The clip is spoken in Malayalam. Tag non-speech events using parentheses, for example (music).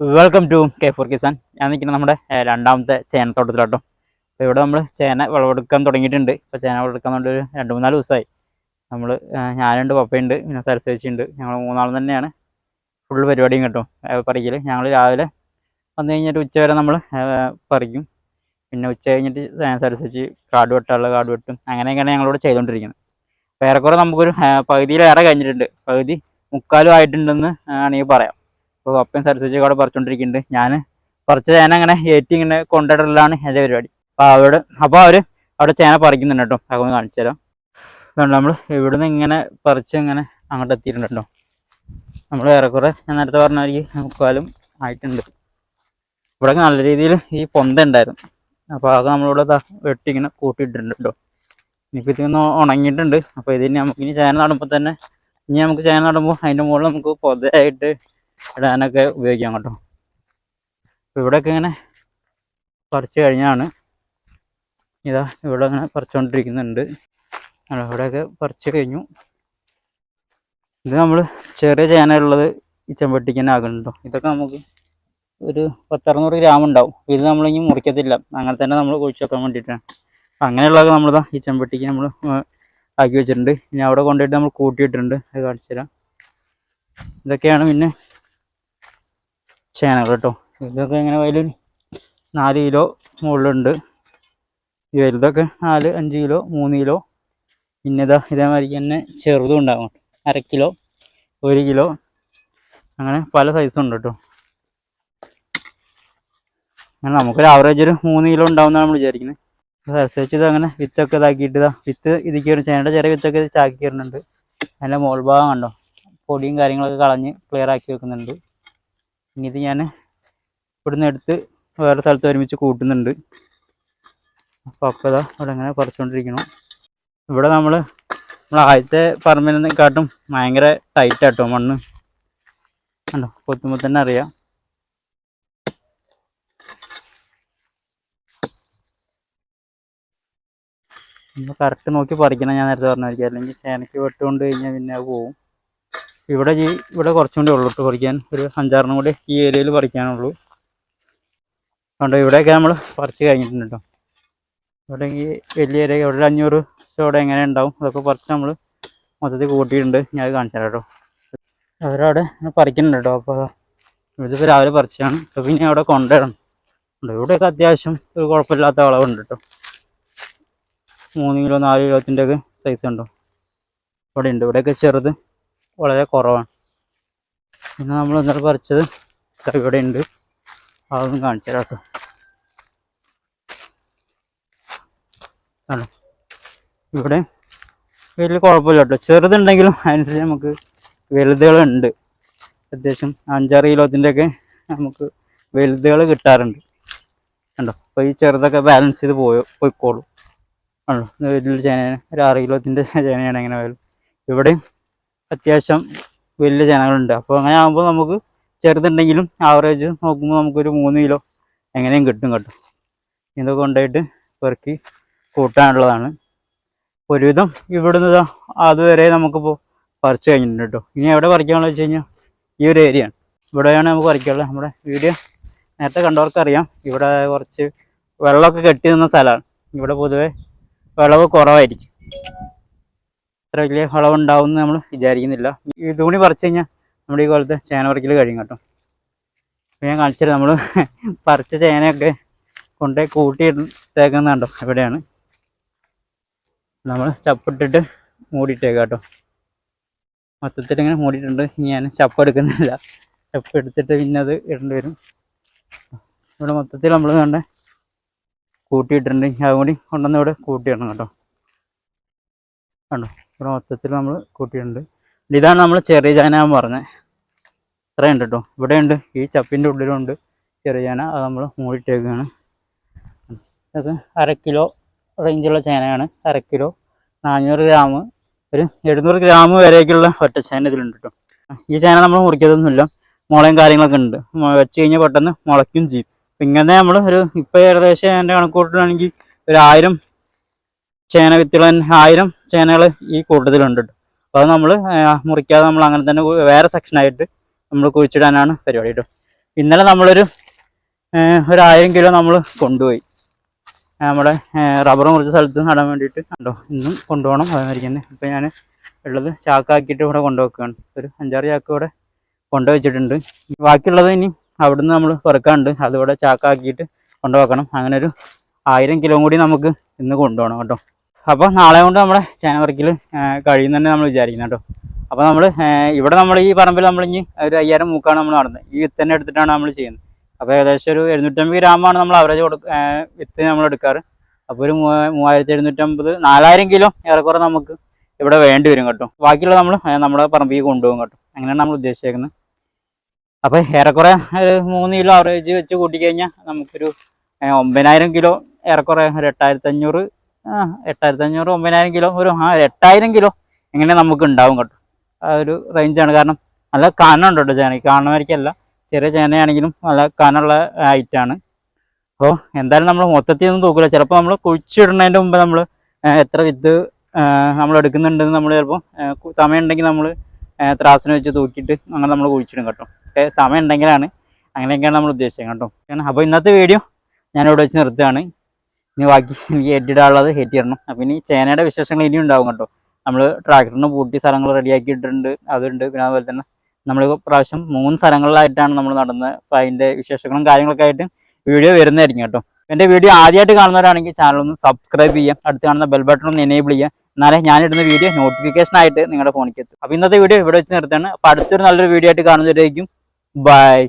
Welcome to K four Kisan ഞാൻ നിൽക്കുന്നത് നമ്മുടെ രണ്ടാമത്തെ ചേനത്തോട്ടത്തിലോട്ടോ. അപ്പോൾ ഇവിടെ നമ്മൾ ചേന വിളവെടുക്കാൻ തുടങ്ങിയിട്ടുണ്ട്. ഇപ്പോൾ ചേന വിളവെടുക്കാൻ വേണ്ടി ഒരു രണ്ട് മൂന്നാൽ ദിവസമായി. നമ്മൾ ഞാനുണ്ട് പപ്പയുണ്ട് പിന്നെ സരസ്വതിയുണ്ട് ഞങ്ങൾ മൂന്നാളും തന്നെയാണ്. ഫുൾ പരിപാടിയും കേട്ടോ. പറിക്കൽ ഞങ്ങൾ രാവിലെ വന്നു കഴിഞ്ഞിട്ട് ഉച്ച വരെ നമ്മൾ പറിക്കും. പിന്നെ ഉച്ച കഴിഞ്ഞിട്ട് സരസ്വതി കാട് വെട്ടാനുള്ള കാട് വെട്ടും. അങ്ങനെയൊക്കെയാണ് ഞങ്ങളിവിടെ ചെയ്തുകൊണ്ടിരിക്കുന്നത്. അപ്പോൾ ഏറെക്കുറെ നമുക്കൊരു പകുതിയിലേറെ കഴിഞ്ഞിട്ടുണ്ട്. പകുതി മുക്കാലും ആയിട്ടുണ്ടെന്ന് ആണെങ്കിൽ പറയാം. അപ്പോൾ പപ്പയും സരസ്വതി അവിടെ പറിച്ചുകൊണ്ടിരിക്കുന്നുണ്ട് ഞാൻ പറിച്ച ചേന അങ്ങനെ ഏറ്റി ഇങ്ങനെ കൊണ്ടിടലാണ് എന്റെ പരിപാടി. അപ്പോൾ അവിടെ അപ്പോൾ അവർ അവിടെ ചേന പറിക്കുന്നുണ്ട് കേട്ടോ. അതൊന്ന് കാണിച്ചു തരാം. നമ്മൾ ഇവിടുന്ന് ഇങ്ങനെ പറിച്ച് ഇങ്ങനെ അങ്ങോട്ട് എത്തിയിട്ടുണ്ട് കേട്ടോ. നമ്മൾ ഏറെക്കുറെ ഞാൻ നേരത്തെ പറഞ്ഞ മാതിരി മുക്കാലും ആയിട്ടുണ്ട്. ഇവിടെ നല്ല രീതിയിൽ ഈ പൊന്ത ഉണ്ടായിരുന്നു. അപ്പോൾ അത് നമ്മളിവിടെ വെട്ടി ഇങ്ങനെ കൂട്ടിയിട്ടുണ്ട് കേട്ടോ. ഇനിയിപ്പോൾ ഇതിന്ന് ഉണങ്ങിയിട്ടുണ്ട്. അപ്പോൾ ഇതിന് നമുക്ക് ഇനി ചേന നടുമ്പോൾ തന്നെ ഇനി നമുക്ക് ചേന നടുമ്പോൾ അതിന്റെ മുകളിൽ നമുക്ക് പൊതയായിട്ട് ഇടാനൊക്കെ ഉപയോഗിക്കാം കേട്ടോ. അപ്പോൾ ഇവിടെയൊക്കെ ഇങ്ങനെ പറിച്ചു കഴിഞ്ഞാണ് ഇതാ ഇവിടെ ഇങ്ങനെ പറിച്ചുകൊണ്ടിരിക്കുന്നുണ്ട് ഇവിടെയൊക്കെ പറിച്ചു കഴിഞ്ഞു. ഇത് നമ്മൾ ചെറിയ ചേനയുള്ളത് ഈ ചെമ്പട്ടിക്ക് തന്നെ ആകുന്നുണ്ടോ ഇതൊക്കെ നമുക്ക് ഒരു പത്തറുന്നൂറ് ഗ്രാം ഉണ്ടാവും. ഇത് നമ്മളിനി മുറിക്കത്തില്ല. അങ്ങനെ തന്നെ നമ്മൾ കുഴിച്ചു വെക്കാൻ വേണ്ടിയിട്ടാണ്. അങ്ങനെയുള്ളതൊക്കെ അങ്ങനെയുള്ളത് നമ്മളിതാ ഈ ചെമ്പട്ടിക്ക് നമ്മൾ ആക്കി വെച്ചിട്ടുണ്ട്. ഇനി അവിടെ കൊണ്ടുപോയിട്ട് നമ്മൾ കൂട്ടിയിട്ടുണ്ട്. അത് കാണിച്ചു തരാം ഇതൊക്കെയാണ് പിന്നെ ചേനകൾ കേട്ടോ. ഇതൊക്കെ ഇങ്ങനെ വലിയ നാല് കിലോ മുകളിലുണ്ട്. ഈ വലുതൊക്കെ നാല് അഞ്ച് കിലോ മൂന്ന് കിലോ. പിന്നെ ഇതാ ഇതേമാതിരി തന്നെ ചെറുതും ഉണ്ടാകും അര കിലോ ഒരു കിലോ. അങ്ങനെ പല സൈസും ഉണ്ട് കേട്ടോ. അങ്ങനെ നമുക്കൊരു ആവറേജ് ഒരു മൂന്ന് കിലോ ഉണ്ടാവുമെന്നാണ് നമ്മൾ വിചാരിക്കുന്നത്. അനുസരിച്ച് ഇത് അങ്ങനെ വിത്തൊക്കെ ഇതാക്കിയിട്ട് ഇതാ വിത്ത് ഇതിക്ക് ഒരു ചേനയുടെ ചെറിയ വിത്തൊക്കെ ചാക്കി വരുന്നുണ്ട് അതിന്റെ മോൾഭാഗം കണ്ടോ? പൊടിയും കാര്യങ്ങളൊക്കെ കളഞ്ഞ് ക്ലിയർ ആക്കി വെക്കുന്നുണ്ട്. ഇനി ഇത് ഞാൻ ഇവിടുന്ന് എടുത്ത് വേറെ സ്ഥലത്ത് ഒരുമിച്ച് കൂട്ടുന്നുണ്ട്. അപ്പോൾ അപ്പോൾ ഇതാ ഇവിടെ ഇങ്ങനെ പറിച്ചുകൊണ്ടിരിക്കണം ഇവിടെ നമ്മൾ നമ്മൾ ആദ്യത്തെ പറമ്പിനെക്കാട്ടും ഭയങ്കര ടൈറ്റ് ആട്ടോ മണ്ണ്. കണ്ടോ? കൊത്തുമ്പോൾ തന്നെ അറിയാം. നമ്മൾ കറക്റ്റ് നോക്കി പറിക്കണം ഞാൻ നേരത്തെ പറഞ്ഞായിരിക്കും അല്ലെങ്കിൽ ചേനയ്ക്ക് വെട്ടുകൊണ്ട് കഴിഞ്ഞാൽ പിന്നെ പോവും. ഇവിടെ ഈ ഇവിടെ കുറച്ചും കൂടി ഉള്ളൂ ഇട്ട് പറിക്കാൻ. ഒരു അഞ്ചാറെണ്ണം കൂടി ഈ ഏരിയയിൽ പറിക്കാനുള്ളൂ. അതുകൊണ്ട് ഇവിടെയൊക്കെ നമ്മൾ പറിച്ച് കഴിഞ്ഞിട്ടുണ്ട് കേട്ടോ. ഇവിടെ ഈ വലിയ ഏരിയ ഇവിടെ ഒരു അഞ്ഞൂറ് ചോടെ എങ്ങനെ ഉണ്ടാവും അതൊക്കെ പറിച്ച് നമ്മൾ മൊത്തത്തിൽ കൂട്ടിയിട്ടുണ്ട്. ഞാൻ കാണിച്ചു കേട്ടോ. അവരവിടെ പറിക്കുന്നുണ്ട് കേട്ടോ. അപ്പോൾ ഇതിപ്പോൾ രാവിലെ പറിച്ചതാണ്. അപ്പോൾ പിന്നെ അവിടെ കൊണ്ടുവരണം. ഇവിടെയൊക്കെ അത്യാവശ്യം ഒരു കുഴപ്പമില്ലാത്ത അളവുണ്ട് കേട്ടോ. മൂന്ന് കിലോ നാല് കിലോത്തിന്റെയൊക്കെ സൈസ് ഉണ്ടോ? ഇവിടെ ഉണ്ട് ഇവിടെയൊക്കെ ചെറുത് വളരെ കുറവാണ്. പിന്നെ നമ്മൾ ഇന്നലെ പറിച്ചത് ഇവിടെ ഉണ്ട്. അതൊന്നും കാണിച്ചു തരാം കേട്ടോ ഇവിടെ വലിയ കുഴപ്പമില്ല കേട്ടോ ചെറുതുണ്ടെങ്കിലും അതിനനുസരിച്ച് നമുക്ക് വലുതുകളുണ്ട്. അത്യാവശ്യം അഞ്ചാറ് കിലോത്തിന്റെയൊക്കെ നമുക്ക് വലുതുകൾ കിട്ടാറുണ്ട്. കണ്ടോ? അപ്പോൾ ഈ ചെറുതൊക്കെ ബാലൻസ് ചെയ്ത് പോയോ പോയിക്കോളും. ആണോ വലിയൊരു ചേനയാണ് ഒരു ആറ് കിലോത്തിന്റെ ചേനയാണ് എങ്ങനെ പോയാലും. ഇവിടെയും അത്യാവശ്യം വലിയ ജനങ്ങളുണ്ട്. അപ്പോൾ അങ്ങനെ ആകുമ്പോൾ നമുക്ക് ചെറുതുണ്ടെങ്കിലും ആവറേജ് നോക്കുമ്പോൾ നമുക്കൊരു മൂന്ന് കിലോ എങ്ങനെയും കിട്ടും കേട്ടോ. ഇതൊക്കെ കൊണ്ടുപോയിട്ട് പെറുക്കി കൂട്ടാനുള്ളതാണ്. ഒരുവിധം ഇവിടുന്ന് അതുവരെ നമുക്കിപ്പോൾ പറിച്ചു കഴിഞ്ഞിട്ടുണ്ട് കേട്ടോ. ഇനി എവിടെ പറിക്കാമെന്ന് വെച്ച് കഴിഞ്ഞാൽ ഈ ഒരു ഏരിയ ആണ്. ഇവിടെയാണ് നമുക്ക് പറിക്കാനുള്ളത്. നമ്മുടെ വീഡിയോ നേരത്തെ കണ്ടവർക്കറിയാം. ഇവിടെ കുറച്ച് വെള്ളമൊക്കെ കെട്ടി നിന്ന സ്ഥലമാണ്. ഇവിടെ പൊതുവെ വിളവ് കുറവായിരിക്കും. അത്ര വലിയ വിളവുണ്ടാവും എന്ന് നമ്മൾ വിചാരിക്കുന്നില്ല. ഈ തുണി പറിച്ചു കഴിഞ്ഞാൽ നമ്മുടെ ഈ കൊല്ലത്തെ ചേന പറിക്കൽ കഴിയും കേട്ടോ. അപ്പോൾ ഞാൻ കാണിച്ചത് നമ്മൾ (laughs) പറിച്ച ചേനയൊക്കെ കൊണ്ടുപോയി കൂട്ടിയിട്ടേക്കുന്നുണ്ടോ എവിടെയാണ് നമ്മൾ ചപ്പിട്ടിട്ട് മൂടിയിട്ടേക്കാം കേട്ടോ. മൊത്തത്തിൽ ഇങ്ങനെ മൂടിയിട്ടുണ്ട് ഞാൻ ചപ്പ് എടുക്കുന്നില്ല. ചപ്പ് എടുത്തിട്ട് പിന്നെ അത് ഇടേണ്ടി വരും. ഇവിടെ മൊത്തത്തിൽ നമ്മൾ കണ്ട കൂട്ടിയിട്ടുണ്ട് അതും കൂടി കൊണ്ടുവന്ന് ഇവിടെ കൂട്ടിയിടണം കേട്ടോ. കണ്ടോ? ഇവിടെ മൊത്തത്തിൽ നമ്മൾ കൂട്ടിയിട്ടുണ്ട്. ഇതാണ് നമ്മൾ ചെറിയ ചാന എന്ന് പറഞ്ഞത് ഇത്രയുണ്ട് കേട്ടോ. ഇവിടെയുണ്ട്. ഈ ചപ്പിന്റെ ഉള്ളിലുണ്ട് ചെറിയ ചാന അത് നമ്മൾ മൂടിയിട്ടേക്കാണ്. അത് അര കിലോ റേഞ്ചുള്ള ചേനയാണ് അര കിലോ നാനൂറ് ഗ്രാം. ഒരു എഴുന്നൂറ് ഗ്രാം വരെയൊക്കെയുള്ള ഒറ്റ ചേന ഇതിലുണ്ട് കേട്ടോ. ഈ ചേന നമ്മൾ മുറിക്കതൊന്നുമില്ല. മുളയും കാര്യങ്ങളൊക്കെ ഉണ്ട്. വെച്ച് കഴിഞ്ഞാൽ പെട്ടെന്ന് മുളയ്ക്കും ചെയ്യും. ഇങ്ങനെ നമ്മൾ ഒരു ഇപ്പോൾ ഏകദേശം എന്റെ കണക്കൂട്ടിലാണെങ്കിൽ ഒരു ആയിരം ചേന വിത്തുകൾ ആയിരം ചേനകൾ ഈ കൂട്ടത്തിലുണ്ട് കേട്ടോ അപ്പോൾ അത് നമ്മൾ മുറിക്കാതെ നമ്മൾ അങ്ങനെ തന്നെ വേറെ സെക്ഷനായിട്ട് നമ്മൾ കുഴിച്ചിടാനാണ് പരിപാടി കേട്ടോ ഇന്നലെ നമ്മളൊരു ഒരു ആയിരം കിലോ നമ്മൾ കൊണ്ടുപോയി. നമ്മുടെ റബ്ബർ മുറിച്ച സ്ഥലത്ത് നടാൻ വേണ്ടിയിട്ട് കണ്ടോ? ഇന്നും കൊണ്ടുപോകണം. അതേമാതിരി തന്നെ ഇപ്പം ഞാൻ ഉള്ളത് ചാക്കാക്കിയിട്ട് ഇവിടെ കൊണ്ടുവെക്കുകയാണ് ഒരു അഞ്ചാറ് ചാക്ക് ഇവിടെ കൊണ്ടുവച്ചിട്ടുണ്ട്. ബാക്കിയുള്ളത് ഇനി അവിടുന്ന് നമ്മൾ പെറുക്കാണ്ട് അതിവിടെ ചാക്കാക്കിയിട്ട് കൊണ്ടുവെക്കണം അങ്ങനെ ഒരു ആയിരം കിലോ കൂടി നമുക്ക് ഇന്ന് കൊണ്ടുപോകണം കേട്ടോ. അപ്പോൾ നാളെ കൊണ്ട് നമ്മുടെ ചേന വർക്കിൽ കഴിയുന്ന തന്നെ നമ്മൾ വിചാരിക്കുന്നത് കേട്ടോ. അപ്പോൾ നമ്മൾ ഇവിടെ നമ്മൾ ഈ പറമ്പിൽ നമ്മൾ ഇനി ഒരു അയ്യായിരം മൂക്കാണ് നമ്മൾ നടന്നത് ഈ വിത്ത് തന്നെ എടുത്തിട്ടാണ് നമ്മൾ ചെയ്യുന്നത്. അപ്പോൾ ഏകദേശം ഒരു എഴുന്നൂറ്റമ്പത് ഗ്രാമാണ് നമ്മൾ അവറേജ് കൊടുക്ക വിത്ത് നമ്മൾ എടുക്കാറ്. അപ്പോൾ ഒരു മൂവ- മൂവായിരത്തി എഴുന്നൂറ്റമ്പത് നാലായിരം കിലോ ഏറെക്കുറെ നമുക്ക് ഇവിടെ വേണ്ടി വരും കേട്ടോ. ബാക്കിയുള്ള നമ്മൾ നമ്മുടെ പറമ്പിൽ കൊണ്ടുപോകും കേട്ടോ. അങ്ങനെയാണ് നമ്മൾ ഉദ്ദേശിച്ചേക്കുന്നത്. അപ്പോൾ ഏറെക്കുറെ ഒരു മൂന്ന് കിലോ അവറേജ് വെച്ച് കൂട്ടിക്കഴിഞ്ഞാൽ നമുക്കൊരു ഒമ്പതിനായിരം കിലോ ഏറെക്കുറെ ഒരു എട്ടായിരത്തി അഞ്ഞൂറ് ആ എട്ടായിരത്തി അഞ്ഞൂറ് ഒമ്പതിനായിരം കിലോ ഒരു ആ എട്ടായിരം കിലോ എങ്ങനെ നമുക്ക് ഉണ്ടാവും കേട്ടോ. ആ ഒരു റേഞ്ചാണ് കാരണം നല്ല കനമുണ്ട് കേട്ടോ ചേന. കാണുന്നവരിക്കല്ല ചെറിയ ചേനയാണെങ്കിലും നല്ല കനമുള്ള ഐറ്റാണ് അപ്പോൾ എന്തായാലും നമ്മൾ മൊത്തത്തിൽ ഒന്നും തൂക്കില്ല ചിലപ്പോൾ നമ്മൾ കുഴിച്ചിടുന്നതിന്റെ മുമ്പ് നമ്മൾ എത്ര വിത്ത് നമ്മൾ എടുക്കുന്നുണ്ടെന്ന് നമ്മൾ ചിലപ്പോൾ സമയം ഉണ്ടെങ്കിൽ നമ്മൾ ത്രാസിന് വെച്ച് തൂക്കിയിട്ട് അങ്ങനെ നമ്മൾ കുഴിച്ചിടും കേട്ടോ. സമയം ഉണ്ടെങ്കിലാണ് അങ്ങനെയൊക്കെയാണ് നമ്മൾ ഉദ്ദേശിച്ചത് കേട്ടോ. അപ്പോൾ ഇന്നത്തെ വീഡിയോ ഞാനിവിടെ വെച്ച് നിർത്തുകയാണ്. ഇനി ബാക്കി എനിക്ക് ഏറ്റിടാനുള്ളത് ഹേറ്റ് ചെയ്യണം. അപ്പം ഇനി ചേനയുടെ വിശേഷങ്ങൾ ഇനിയും ഉണ്ടാവും കേട്ടോ. നമ്മൾ ട്രാക്ടറിന് പൂട്ടി സ്ഥലങ്ങൾ റെഡിയാക്കിയിട്ടുണ്ട് അതുണ്ട്. പിന്നെ അതുപോലെ തന്നെ നമ്മൾ പ്രാവശ്യം മൂന്ന് സ്ഥലങ്ങളിലായിട്ടാണ് നമ്മൾ നടന്നത് അപ്പം അതിന്റെ വിശേഷങ്ങളും കാര്യങ്ങളൊക്കെ ആയിട്ട് വീഡിയോ വരുന്നതായിരിക്കും കേട്ടോ. എന്റെ വീഡിയോ ആദ്യമായിട്ട് കാണുന്നവരാണെങ്കിൽ ചാനൽ ഒന്ന് സബ്സ്ക്രൈബ് ചെയ്യാം അടുത്ത് കാണുന്ന ബെൽ ബട്ടൺ ഒന്ന് എനേബിൾ ചെയ്യുക. എന്നാലേ ഞാനിടുന്ന വീഡിയോ നോട്ടിഫിക്കേഷൻ ആയിട്ട് നിങ്ങളുടെ ഫോണിലേക്ക് എത്തും. അപ്പോൾ ഇന്നത്തെ വീഡിയോ ഇവിടെ വെച്ച് നിർത്താണ് അപ്പോൾ അടുത്തൊരു നല്ലൊരു വീഡിയോ ആയിട്ട് കാണുന്നവരായിരിക്കും ബൈ